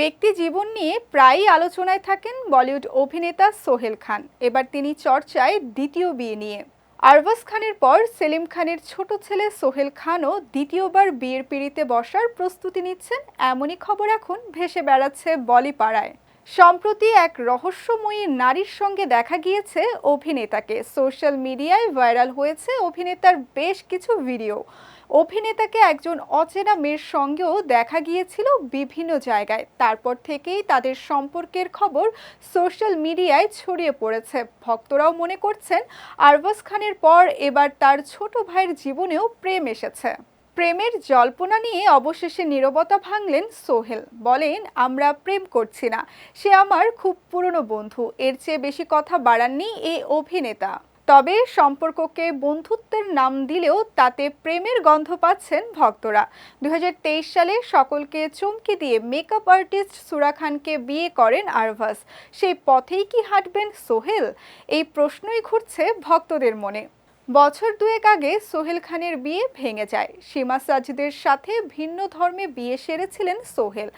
ব্যক্তি জীবন নিয়ে প্রায়ই আলোচনায় থাকেন বলিউড অভিনেতা সোহেল খান। এবার তিনি চর্চায় দ্বিতীয় বিয়ে নিয়ে। আরবাস খানের পর সেলিম খানের ছোট ছেলে সোহেল খানও দ্বিতীয়বার বিয়ের পিড়িতে বসার প্রস্তুতি নিচ্ছেন। এমনই খবর এখন ভেসে বেড়াচ্ছে বলিপাড়ায়। সম্প্রতি এক রহস্যময়ী নারীর সঙ্গে দেখা গিয়েছে অভিনেতাকে। সোশ্যাল মিডিয়ায় ভাইরাল হয়েছে অভিনেতার বেশ কিছু ভিডিও। অভিনেতাকে একজন অচেনা মেয়ের সঙ্গেও দেখা গিয়েছিল বিভিন্ন জায়গায়। তারপর থেকেই তাদের সম্পর্কের খবর সোশ্যাল মিডিয়ায় ছড়িয়ে পড়েছে। ভক্তরাও মনে করছেন আরবাজ খানের পর এবার তার ছোট ভাইয়ের জীবনেও প্রেম এসেছে। প্রেমের জল্পনা নিয়ে অবশেষে নীরবতা ভাঙলেন সোহেল। বলেন, আমরা প্রেম করছি না। সে আমার খুব পুরনো বন্ধু। এর চেয়ে বেশি কথা বাড়াননি এই অভিনেতা। তবে সম্পর্ককে বন্ধুত্বের নাম দিলেও তাতে প্রেমের গন্ধ পাচ্ছেন ভক্তরা। দুই হাজার তেইশ সালে সকলকে চমকে দিয়ে মেকআপ আর্টিস্ট সুরা খানকে বিয়ে করেন আরভাস। সেই পথেই কি হাঁটবেন সোহেল? এই প্রশ্নই ঘুরছে ভক্তদের মনে। বছর দুয়েক আগে সোহেল খানের বিয়ে ভেঙে যায়। সীমা সাজিদের সাথে ভিন্ন ধর্মে বিয়ে সেরেছিলেন সোহেল।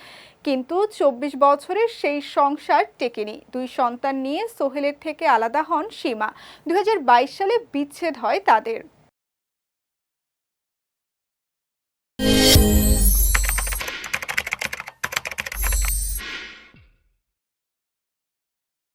কিন্তু চব্বিশ বছরের সেই সংসার টেকেনি। দুই সন্তান নিয়ে সোহেলের থেকে আলাদা হন সীমা। দুই হাজার বাইশ সালে বিচ্ছেদ হয় তাদের।